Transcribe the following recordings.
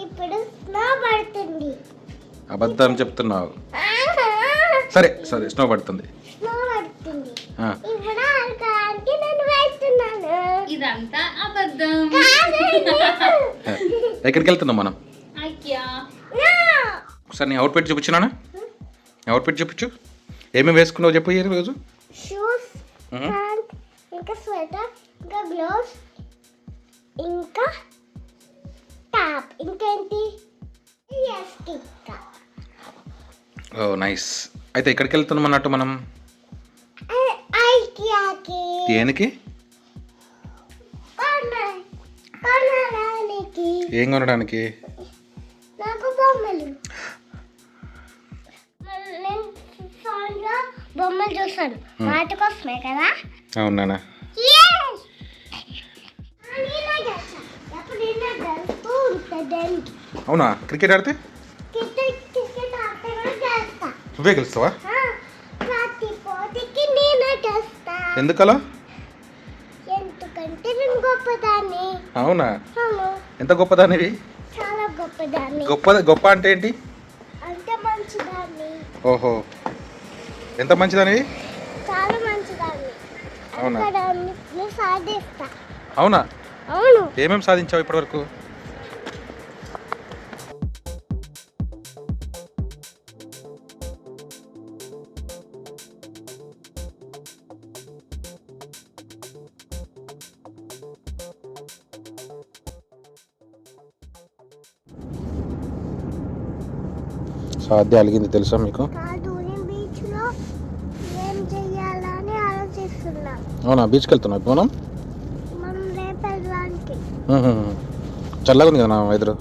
ఇప్పుడు స్నో పడుతుంది. అబద్ధం చెప్తున్నావు. సరే సరే స్నో పడుతుంది. స్నో పడుతుంది. ఆ, ఇప్పుడు ఆడుకోవడానికి నేను వెళ్తున్నాను ఇదంతా అబద్ధం. ఎక్కడికి వెళ్తున్నాం మనం? అయ్యా ఒకసారి నీ అవుట్ఫిట్ చూపించినానా? అవుట్ఫిట్ చూపించు. ఏమేమి వేసుకున్నావు చెప్పు ఈ రోజు? షూస్. ప్యాంట్ ఇంకా స్వెటర్ ఇంకా గ్లోవ్స్ ఇంకా ఓ నైస్ అయితే ఎక్కడికి వెళ్తున్నాం అన్నట్టు మనం? దేనికి? ఏం కొనడానికి? నాకు బొమ్మలు. చూస్తాను. వాటి కోసమే కదా? అవునా. అవునా? క్రికెట్ ఆడితే క్రికెట్ క్రికెట్ ఆడితే కూడా చేస్తా. నువ్వే గెలుస్తావా. ఎందుకలా? అవునా? ఎంత గొప్పదానివి? గొప్ప గొప్ప అంటే ఏంటి? ఓహో. ఎంత మంచిదానివి? అవునా? అవును? ఏమేమి సాధించావు ఇప్పటివరకు? సాధ్య అలిగింది తెలుసా మీకు? అవునా? బీచ్కి వెళ్తున్నావు ఇప్పుడు మనం. చల్లగా ఉంది కదా నా ఎదురు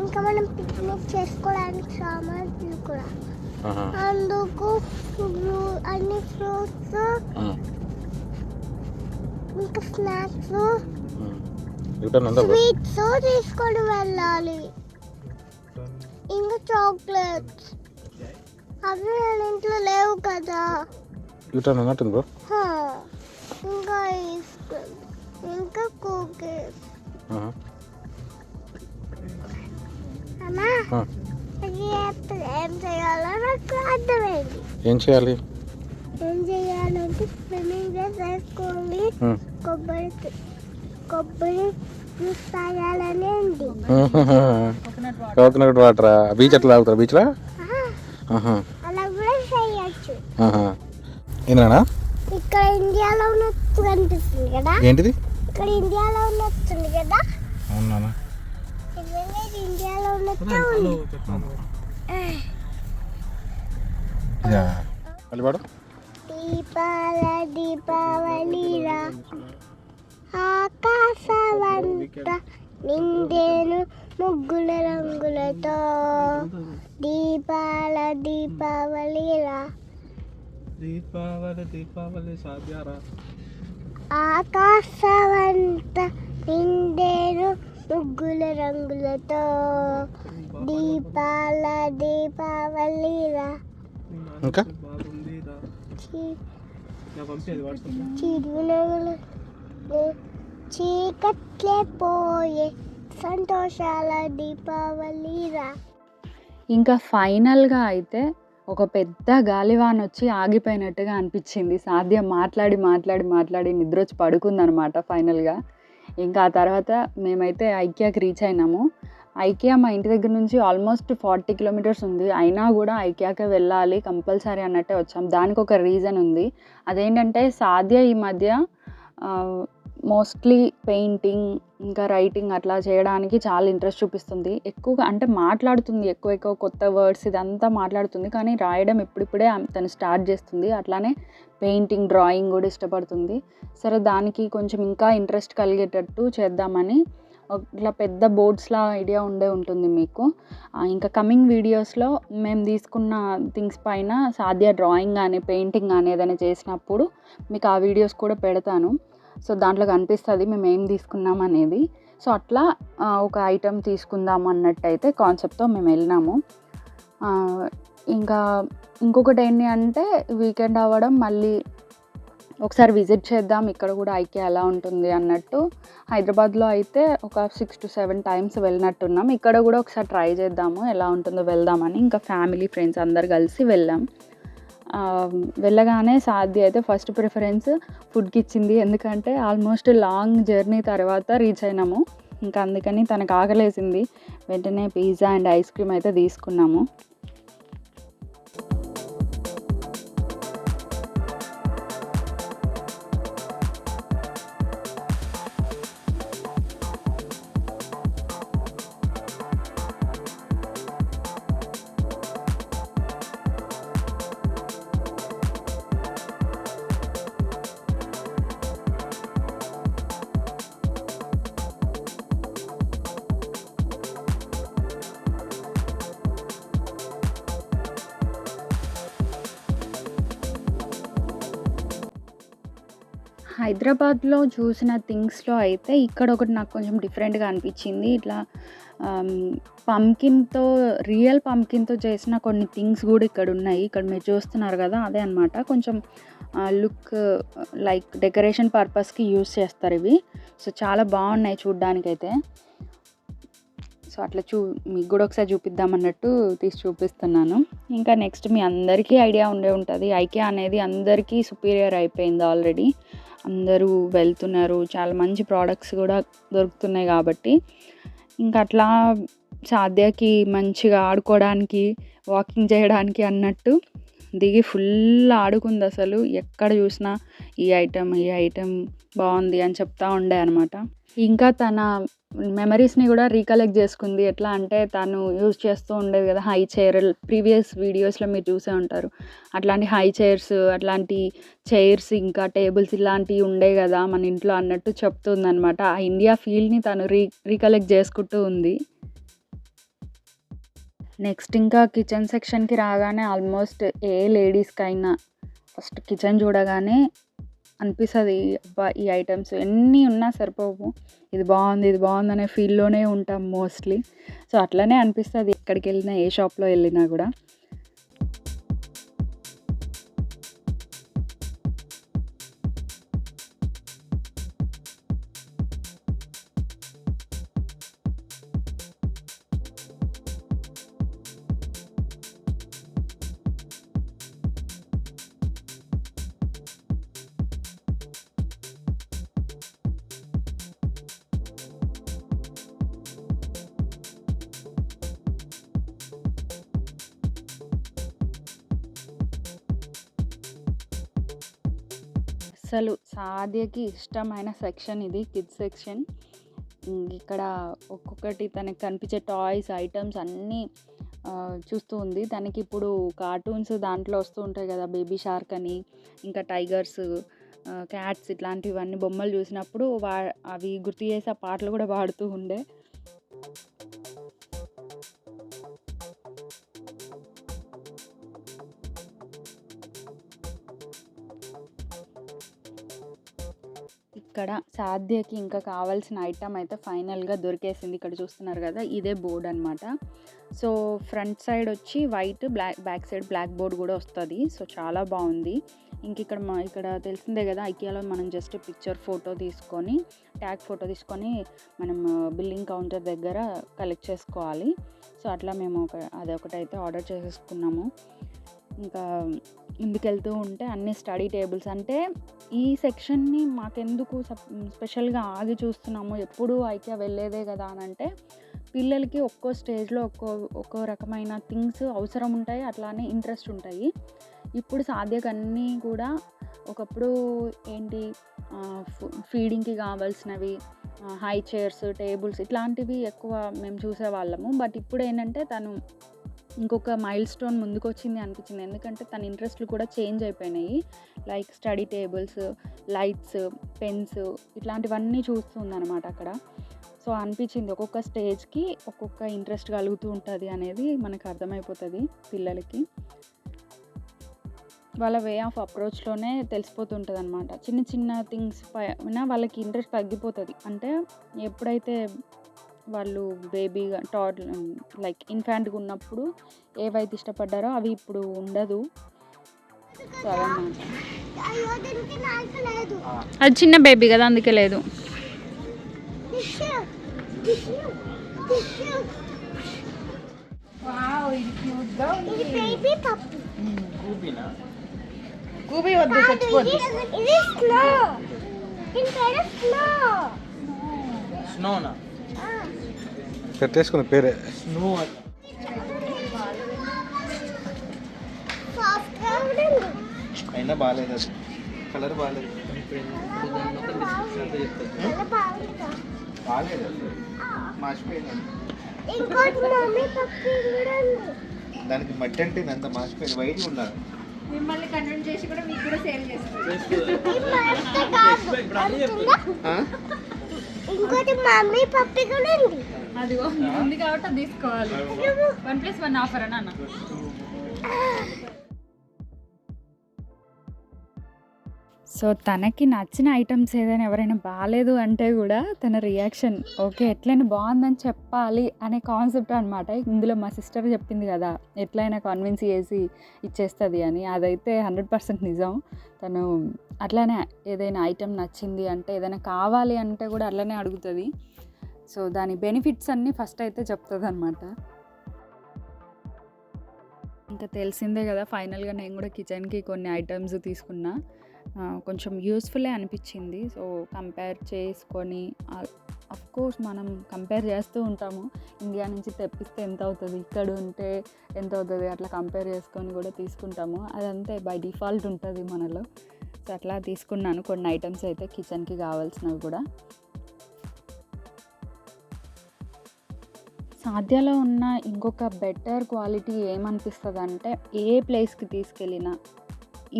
ఇంకా మనం పిక్నిక్ చేసుకోవడానికి సామాన్లు కూడా. అందుకు అన్ని ఫ్రూట్స్. ఇంకా స్నాక్స్ ఉందా? స్వీట్స్ తీసుకొని వెళ్ళాలి. ఇంకా చాక్లెట్స్. అవి మన ఇంట్లో లేవు కదా. రిటర్న్ ఉన్నట్టుంది బ్రో. ఇంకా ఐస్ క్రీమ్. ఇంకా కుకీస్. అమ్మా ఏం చేయాలో నాకు అర్థమైంది. ఏం చేయాలి? ఏం చేయాలంటే స్విమ్మింగ్ మ్మ్. కొబ్బరి కొబ్బరి జ్యూస్ తాగాలని ఉంది. Coconut water? బీచ్ ఎట్లా తాగుతారా? బీచ్లో? అలా కూడా చేయొచ్చు. ఏంటన్నా ఇక్కడ ఇండియాలో ఉన్నట్టు కనిపిస్తుంది కదా? ఏంటిది? ఇక్కడ ఇండియాలో ఉన్నట్టుంది కదా? అవునా ఇండియాలో ఉన్నట్టు ఉంది. దీపాల దీపావళిరా ఆకాశవంత నిండేను ముగ్గుల రంగులతో. దీపాల దీపావళిరా దీపావళి దీపావళి సాధ్యారా? ఆకాశవంత నిండేను ముగ్గుల రంగులతో. దీపాల దీపావళిరా ఇంకా? చీకట్లే పోయే సంతోషాల దీపావళిరా ఇంకా ఫైనల్గా అయితే ఒక పెద్ద గాలివాన్ వచ్చి ఆగిపోయినట్టుగా అనిపించింది. సాధ్య మాట్లాడి మాట్లాడి మాట్లాడి నిద్ర వచ్చి పడుకుందనమాట ఫైనల్గా. ఇంకా ఆ తర్వాత మేమైతే ఐకియాకి రీచ్ అయినాము. ఐకియా మా ఇంటి దగ్గర నుంచి ఆల్మోస్ట్ ఫార్టీ కిలోమీటర్స్ ఉంది. అయినా కూడా ఐకియాకే వెళ్ళాలి కంపల్సరీ అన్నట్టే వచ్చాం. దానికి ఒక రీజన్ ఉంది. అదేంటంటే సాధ్య ఈ మధ్య మోస్ట్లీ పెయింటింగ్ ఇంకా రైటింగ్ అట్లా చేయడానికి చాలా ఇంట్రెస్ట్ చూపిస్తుంది. ఎక్కువగా అంటే మాట్లాడుతుంది ఎక్కువ ఎక్కువ కొత్త వర్డ్స్ ఇదంతా మాట్లాడుతుంది. కానీ రాయడం ఇప్పుడిప్పుడే తను స్టార్ట్ చేస్తుంది. అట్లానే పెయింటింగ్ డ్రాయింగ్ కూడా ఇష్టపడుతుంది. సరే దానికి కొంచెం ఇంకా ఇంట్రెస్ట్ కలిగేటట్టు చేద్దామని ఇట్లా పెద్ద బోర్డ్స్లా ఐడియా ఉండే ఉంటుంది మీకు. ఇంకా కమింగ్ వీడియోస్లో మేము తీసుకున్న థింగ్స్ పైన సాధ్య డ్రాయింగ్ కానీ పెయింటింగ్ కానీ ఏదైనా చేసినప్పుడు మీకు ఆ వీడియోస్ కూడా పెడతాను. సో దాంట్లో కనిపిస్తుంది మేము ఏం తీసుకున్నాం అనేది. సో అట్లా ఒక ఐటెం తీసుకుందాం అన్నట్టయితే కాన్సెప్ట్తో మేము వెళ్ళినాము. ఇంకా ఇంకొకటి ఏంటి అంటే వీకెండ్ అవ్వడం మళ్ళీ ఒకసారి విజిట్ చేద్దాం ఇక్కడ కూడా ఐకే ఎలా ఉంటుంది అన్నట్టు. హైదరాబాద్లో అయితే ఒక సిక్స్ టు సెవెన్ టైమ్స్ వెళ్ళినట్టున్నాం. ఇక్కడ కూడా ఒకసారి ట్రై చేద్దాము ఎలా ఉంటుందో వెళ్దామని. ఇంకా ఫ్యామిలీ ఫ్రెండ్స్ అందరు కలిసి వెళ్ళాం. వెళ్ళగానే సాధ్య అయితే ఫస్ట్ ప్రిఫరెన్స్ ఫుడ్కి ఇచ్చింది. ఎందుకంటే ఆల్మోస్ట్ లాంగ్ జర్నీ తర్వాత రీచ్ అయినాము. ఇంకా అందుకని తనకు ఆకలేసింది. వెంటనే పిజ్జా అండ్ ఐస్ క్రీమ్ అయితే తీసుకున్నాము. హైదరాబాద్లో చూసిన థింగ్స్లో అయితే ఇక్కడ ఒకటి నాకు కొంచెం డిఫరెంట్గా అనిపించింది. ఇట్లా పంకిన్తో రియల్ పంకిన్తో చేసిన కొన్ని థింగ్స్ కూడా ఇక్కడ ఉన్నాయి. ఇక్కడ మీరు చూస్తున్నారు కదా అదే అనమాట కొంచెం లుక్ లైక్ డెకరేషన్ పర్పస్కి యూస్ చేస్తారు ఇవి. సో చాలా బాగున్నాయి చూడ్డానికైతే. సో అట్లా చూ మీకు కూడా ఒకసారి చూపిద్దాం అన్నట్టు తీసి చూపిస్తున్నాను. ఇంకా నెక్స్ట్ మీ అందరికీ ఐడియా ఉండే ఉంటుంది. ఐకే అనేది అందరికీ సుపీరియర్ అయిపోయింది ఆల్రెడీ అందరూ వెళ్తున్నారు. చాలా మంచి ప్రోడక్ట్స్ కూడా దొరుకుతున్నాయి కాబట్టి. ఇంకా అట్లా సాధ్యకి మంచిగా ఆడుకోవడానికి వాకింగ్ చేయడానికి అన్నట్టు దిగి ఫుల్ ఆడుకుంది అసలు. ఎక్కడ చూసినా ఈ ఐటెం ఈ ఐటెం బాగుంది అని చెప్తా ఉండే అనమాట ఇంకా తన మెమరీస్ని కూడా రీకలెక్ట్ చేసుకుంది. ఎట్లా అంటే తను యూజ్ చేస్తూ ఉండేది కదా హై చైర్ ప్రీవియస్ వీడియోస్లో మీరు చూసే ఉంటారు. అట్లాంటి హై చైర్స్ అట్లాంటి చైర్స్ ఇంకా టేబుల్స్ ఇలాంటివి ఉండే కదా మన ఇంట్లో అన్నట్టు చెప్తుంది అనమాట ఆ ఇండియా ఫీల్ని తను రీ రీకలెక్ట్ చేసుకుంటూ ఉంది. నెక్స్ట్ ఇంకా కిచెన్ సెక్షన్కి రాగానే ఆల్మోస్ట్ ఏ లేడీస్కైనా ఫస్ట్ కిచెన్ చూడగానే అనిపిస్తుంది. అబ్బా ఈ ఐటమ్స్ ఎన్ని ఉన్నా సరిపోవు. ఇది బాగుంది ఇది బాగుంది అనే ఫీల్లోనే ఉంటాం మోస్ట్లీ సో అట్లనే అనిపిస్తుంది ఎక్కడికి వెళ్ళినా ఏ షాప్లో వెళ్ళినా కూడా. అసలు సాధ్యకి ఇష్టమైన సెక్షన్ ఇది కిడ్స్ సెక్షన్. ఇక్కడ ఒక్కొక్కటి తనకి కనిపించే టాయ్స్ ఐటమ్స్ అన్నీ చూస్తూ ఉంది. తనకి ఇప్పుడు కార్టూన్స్ దాంట్లో వస్తూ ఉంటాయి కదా బేబీ షార్క్ అని ఇంకా టైగర్స్ క్యాట్స్ ఇట్లాంటివన్నీ బొమ్మలు చూసినప్పుడు వా అవి గుర్తు చేసి ఆ పాటలు కూడా పాడుతూ ఉండే. ఇక్కడ సాధ్యకి ఇంకా కావాల్సిన ఐటమ్ అయితే ఫైనల్గా దొరికేసింది. ఇక్కడ చూస్తున్నారు కదా ఇదే బోర్డ్ అనమాట సో ఫ్రంట్ సైడ్ వచ్చి white black back side black board కూడా వస్తుంది. సో చాలా బాగుంది. ఇంక ఇక్కడ మా ఇక్కడ తెలిసిందే కదా ఐకియాలో మనం జస్ట్ పిక్చర్ ఫోటో తీసుకొని ట్యాగ్ ఫోటో తీసుకొని మనం uh, బిల్లింగ్ కౌంటర్ దగ్గర కలెక్ట్ చేసుకోవాలి. సో అట్లా మేము ఒక అదొకటైతే ఆర్డర్ చేసేసుకున్నాము. ఇంకా ముందుకెళ్తూ ఉంటే అన్ని స్టడీ టేబుల్స్. అంటే ఈ సెక్షన్ని మాకెందుకు స్పెషల్గా ఆగి చూస్తున్నాము ఎప్పుడు ఐకియా వెళ్ళేదే కదా అని అంటే పిల్లలకి ఒక్కో స్టేజ్లో ఒక్కో ఒక్కో రకమైన థింగ్స్ అవసరం ఉంటాయి అట్లానే ఇంట్రెస్ట్ ఉంటాయి. ఇప్పుడు సాధ్యకన్నీ కూడా ఒకప్పుడు ఏంటి ఫీడింగ్కి కావాల్సినవి హై చైర్స్ టేబుల్స్ ఇట్లాంటివి ఎక్కువ మేము చూసేవాళ్ళము. బట్ ఇప్పుడు ఏంటంటే తను ఇంకొక మైల్ స్టోన్ ముందుకు వచ్చింది అనిపించింది. ఎందుకంటే తన ఇంట్రెస్ట్లు కూడా చేంజ్ అయిపోయినాయి. Like study tables lights pens ఇట్లాంటివన్నీ చూస్తుంది అనమాట అక్కడ. సో అనిపించింది ఒక్కొక్క స్టేజ్కి ఒక్కొక్క ఇంట్రెస్ట్ కలుగుతూ ఉంటుంది అనేది మనకు అర్థమైపోతుంది పిల్లలకి. వాళ్ళ వే ఆఫ్ అప్రోచ్లోనే తెలిసిపోతుంటుంది అనమాట చిన్న చిన్న థింగ్స్ పైన వాళ్ళకి ఇంట్రెస్ట్ తగ్గిపోతుంది. అంటే ఎప్పుడైతే వాళ్ళు బేబీగా టాడ్ లైక్ ఇన్ఫాంట్గా ఉన్నప్పుడు ఏవైతే ఇష్టపడ్డారో అవి ఇప్పుడు ఉండదు. అది చిన్న బేబీ కదా అందుకే లేదు. గూబీ వద్దు స్నో స్నోనా పెట్టేసుకుంది పేరే. స్నో అయినా బాగాలేదు అది కలర్ బాగాలేదు. బాగాలేదు దానికి మట్టి అంటే అంత మాసిపోయింది వైట్ ఉండాలి. మిమ్మల్ని కన్విన్స్ చేసి కూడా మీకు కూడా సేల్ చేస్తారు ఇది మస్తు కాదు అంతుందా? ఇంకోటి మమ్మీ పప్పు కూడా ఉంది. అది ఉంది కాబట్టి తీసుకోవాలి. వన్ ప్లస్ వన్ ఆఫర్ అని అన్న సో తనకి నచ్చిన ఐటమ్స్ ఏదైనా ఎవరైనా బాగాలేదు అంటే కూడా తన రియాక్షన్ ఓకే ఎట్లయినా బాగుందని చెప్పాలి అనే కాన్సెప్ట్ అనమాట ఇందులో మా సిస్టర్ చెప్పింది కదా ఎట్లయినా కన్విన్స్ చేసి ఇచ్చేస్తుంది అని. అదైతే హండ్రెడ్ పర్సెంట్ నిజం. తను అట్లానే ఏదైనా ఐటెం నచ్చింది అంటే ఏదైనా కావాలి అంటే కూడా అట్లనే అడుగుతుంది. సో దాని బెనిఫిట్స్ అన్నీ ఫస్ట్ అయితే చెప్తుంది అనమాట ఇంకా తెలిసిందే కదా ఫైనల్గా నేను కూడా కిచెన్కి కొన్ని ఐటమ్స్ తీసుకున్నా. కొంచెం యూస్ఫుల్లే అనిపించింది. సో కంపేర్ చేసుకొని అఫ్ కోర్స్ మనం కంపేర్ చేస్తూ ఉంటాము. ఇండియా నుంచి తెప్పిస్తే ఎంత అవుతుంది? ఇక్కడ ఉంటే ఎంత అవుతుంది? అట్లా కంపేర్ చేసుకొని కూడా తీసుకుంటాము. అదంతే బై డిఫాల్ట్ ఉంటుంది మనలో. సో అట్లా తీసుకున్నాను. కొన్ని ఐటమ్స్ అయితే కిచెన్కి కావాల్సినవి కూడా. సాధ్యలో ఉన్న ఇంకొక బెటర్ క్వాలిటీ ఏమనిపిస్తుంది అంటే ఏ ప్లేస్కి తీసుకెళ్ళినా.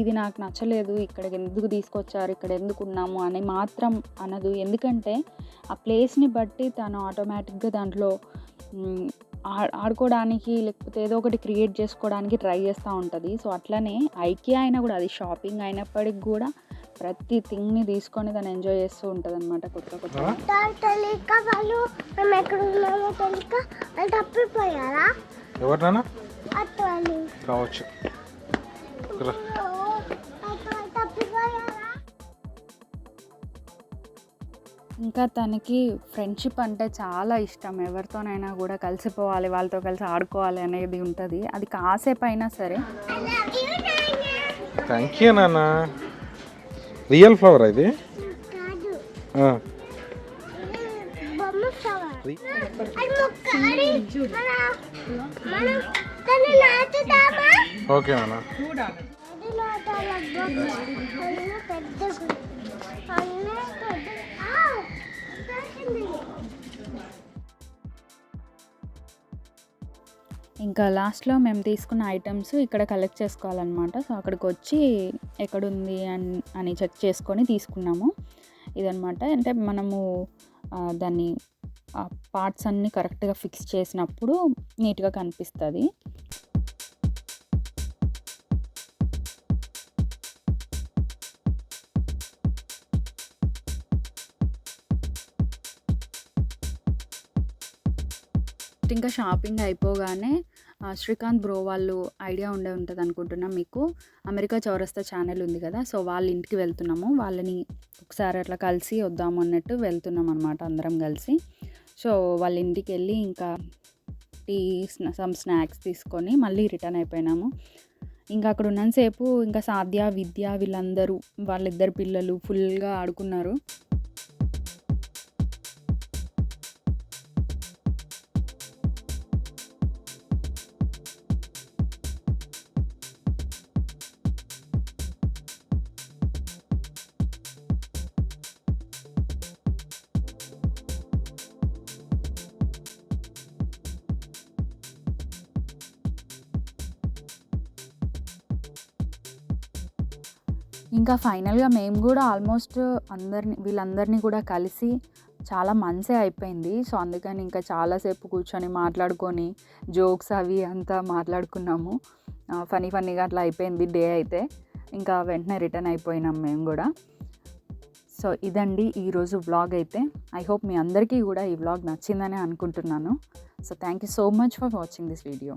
ఇది నాకు నచ్చలేదు ఇక్కడికి ఎందుకు తీసుకొచ్చారు ఇక్కడ ఎందుకు ఉన్నాము అని మాత్రం అనదు. ఎందుకంటే ఆ ప్లేస్ని బట్టి తను ఆటోమేటిక్గా దాంట్లో ఆడుకోవడానికి లేకపోతే ఏదో ఒకటి క్రియేట్ చేసుకోవడానికి ట్రై చేస్తూ ఉంటుంది. సో అట్లనే ఐకియా అయినా కూడా అది షాపింగ్ అయినప్పటికి కూడా ప్రతి థింగ్ని తీసుకొని తను ఎంజాయ్ చేస్తూ ఉంటుంది అనమాట కొత్త. కొత్త కావచ్చు రా. అటు వాళ్ళు తప్పిపోయారా ఇంకా తనకి ఫ్రెండ్షిప్ అంటే చాలా ఇష్టం ఎవరితోనైనా కూడా కలిసిపోవాలి వాళ్ళతో కలిసి ఆడుకోవాలి అనేది ఉంటుంది అది కాసేపు అయినా సరే. థ్యాంక్ యూ నాన్న రియల్ ఫ్లవర్ ఇది కాదు ఆ. బొమ్మ ఫ్లవర్ అది ఓకే నాన్న ఇంకా లాస్ట్లో మేము తీసుకున్న ఐటమ్స్ ఇక్కడ కలెక్ట్ చేసుకోవాలన్నమాట. సో అక్కడికి వచ్చి ఎక్కడుంది అని అని చెక్ చేసుకొని తీసుకున్నాము. ఇదనమాట అంటే మనము దాన్ని పార్ట్స్ అన్నీ కరెక్ట్గా ఫిక్స్ చేసినప్పుడు నీట్గా కనిపిస్తుంది. ఇంకా షాపింగ్ అయిపోగానే శ్రీకాంత్ బ్రో వాళ్ళు ఐడియా ఉండే ఉంటుంది అనుకుంటున్నాం మీకు. అమెరికా చౌరస్తా ఛానల్ ఉంది కదా సో వాళ్ళ ఇంటికి వెళ్తున్నాము. వాళ్ళని ఒకసారి అట్లా కలిసి వద్దాము అన్నట్టు వెళ్తున్నాం అనమాట అందరం కలిసి. సో వాళ్ళ ఇంటికి వెళ్ళి ఇంకా టీ సమ్ స్నాక్స్ తీసుకొని మళ్ళీ రిటర్న్ అయిపోయినాము. ఇంకా అక్కడ ఉన్నంతసేపు ఇంకా సాధ్య విద్య వీళ్ళందరూ వాళ్ళిద్దరు పిల్లలు ఫుల్గా ఆడుకున్నారు. ఇంకా ఫైనల్గా మేము కూడా ఆల్మోస్ట్ అందరిని వీళ్ళందరినీ కూడా కలిసి చాలా మంత్సే అయిపోయింది. సో అందుకని ఇంకా చాలాసేపు కూర్చొని మాట్లాడుకొని జోక్స్ అవి అంతా మాట్లాడుకున్నాము. ఫనీ ఫన్నీగా అట్లా అయిపోయింది డే అయితే. ఇంకా వెంటనే రిటర్న్ అయిపోయినాం మేము కూడా. సో ఇదండి ఈరోజు వ్లాగ్ అయితే. ఐ హోప్ మీ అందరికీ కూడా ఈ వ్లాగ్ నచ్చిందని అనుకుంటున్నాను. So thank you so much for watching this video.